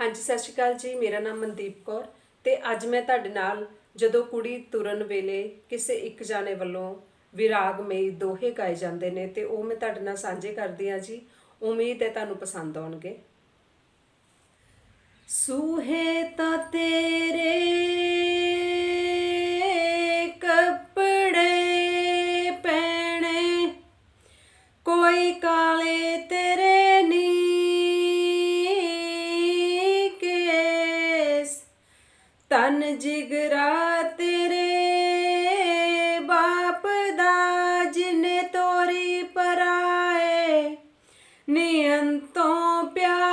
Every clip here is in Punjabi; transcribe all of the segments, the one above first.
ਹਾਂਜੀ, ਸਤਿ ਸ਼੍ਰੀ ਅਕਾਲ ਜੀ। ਮੇਰਾ ਨਾਮ ਮਨਦੀਪ ਕੌਰ ਤੇ ਅੱਜ ਮੈਂ ਤੁਹਾਡੇ ਨਾਲ ਜਦੋਂ ਕੁੜੀ ਤੁਰਨ ਵੇਲੇ ਕਿਸੇ ਇੱਕ ਜਾਣੇ ਵੱਲੋਂ ਵਿਰਾਗਮਈ ਦੋਹੇ ਗਾਏ ਜਾਂਦੇ ਨੇ ਤੇ ਉਹ ਮੈਂ ਤੁਹਾਡੇ ਨਾਲ ਸਾਂਝੇ ਕਰਦੀ ਆ ਜੀ। ਉਮੀਦ ਹੈ ਤੁਹਾਨੂੰ ਪਸੰਦ ਆਉਣਗੇ। ਸੂਹੇ ਤਾਂ ਤੇਰੇ ਤਨ ਜਿਗਰਾ ਤੇਰੇ ਬਾਪ ਦਾ ਜਿਨੇ ਤੋਰੀ ਪਰਾਏ। ਨਿਯੰਤੋਂ ਪਿਆਰ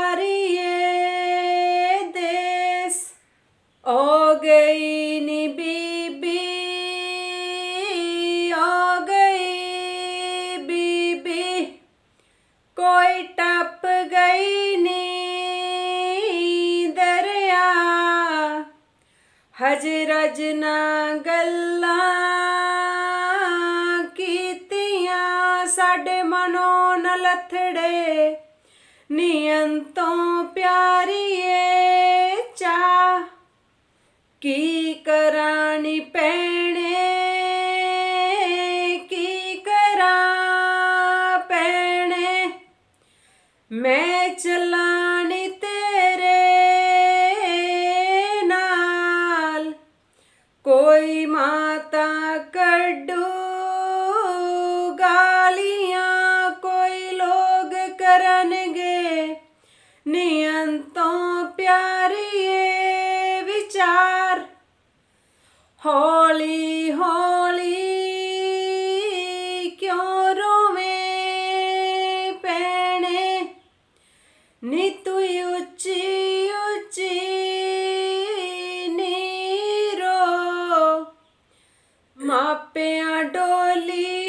ਹਜਰਜ ਨਾ ਗੱਲਾਂ ਕੀਤੀਆਂ ਸਾਡੇ ਮਨੋਂ ਨ ਲਥੜੇ। ਨਿਯੰਤੋਂ ਪਿਆਰੀਏ ਚਾ ਕੀ ਕਰਾਣੀ ਪੈਣੇ? ਕੀ ਕਰਾਂ ਪੈਣੇ? ਮੈਂ ਚਲਾਣੀ ਗਾਲੀਆਂ ਕੋਈ ਲੋਗ ਕਰਨਗੇ। ਨਿਯੰਤੋਂ ਪਿਆਰੀਏ ਵਿਚਾਰ। ਹੌਲੀ ਹੌਲੀ ਕਿਉਂ ਰੋਵੇਂ ਪੈਣੇ? ਨੀ ਤੂੰ ਉੱਚੀ ਉੱਚੀ ਨੀਰੋ। ਮਾਪਿਆਂ ਡੋਲੀ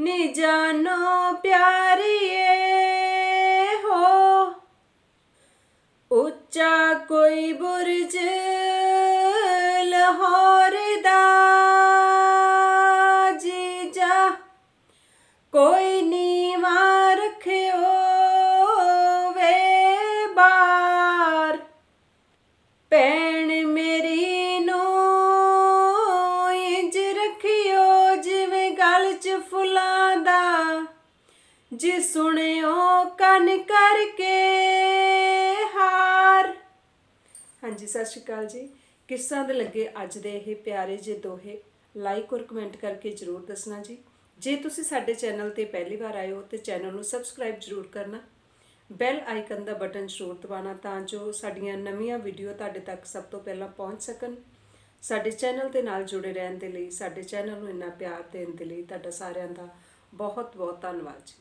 ਨੀ ਜਾਨੋ ਪਿਆਰੀਏ ਹੋ। ਉੱਚਾ ਕੋਈ ਬੁਰਜ ਲਾਹੌਰ ਜੇ ਸੁਣਿਓ ਕੰਨ ਕਰਕੇ ਹਾਰ। ਹਾਂਜੀ, ਸਤਿ ਸ਼੍ਰੀ ਅਕਾਲ ਜੀ। ਕਿਸ ਦੇ ਲੱਗੇ ਅੱਜ ਦੇ ਇਹ ਪਿਆਰੇ ਜੇ ਦੋਹੇ ਲਾਈਕ ਔਰ ਕਮੈਂਟ ਕਰਕੇ ਜਰੂਰ ਦੱਸਣਾ ਜੀ। ਜੇ ਤੁਸੀਂ ਸਾਡੇ ਚੈਨਲ ਤੇ ਪਹਿਲੀ ਵਾਰ ਆਏ ਹੋ ਤੇ ਚੈਨਲ ਨੂੰ ਸਬਸਕ੍ਰਾਈਬ ਜਰੂਰ ਕਰਨਾ। ਬੈਲ ਆਈਕਨ ਦਾ ਬਟਨ ਜ਼ਰੂਰ ਦਬਾਉਣਾ ਤਾਂ ਜੋ ਸਾਡੀਆਂ ਨਵੀਆਂ ਵੀਡੀਓ ਤੁਹਾਡੇ ਤੱਕ ਸਭ ਤੋਂ ਪਹਿਲਾਂ ਪਹੁੰਚ ਸਕਣ। ਸਾਡੇ ਚੈਨਲ ਦੇ ਨਾਲ ਜੁੜੇ ਰਹਿਣ ਦੇ ਲਈ, ਸਾਡੇ ਚੈਨਲ ਨੂੰ ਇੰਨਾ ਪਿਆਰ ਦੇਣ ਦੇ ਲਈ ਤੁਹਾਡਾ ਸਾਰਿਆਂ ਦਾ ਬਹੁਤ ਬਹੁਤ ਧੰਨਵਾਦ ਜੀ।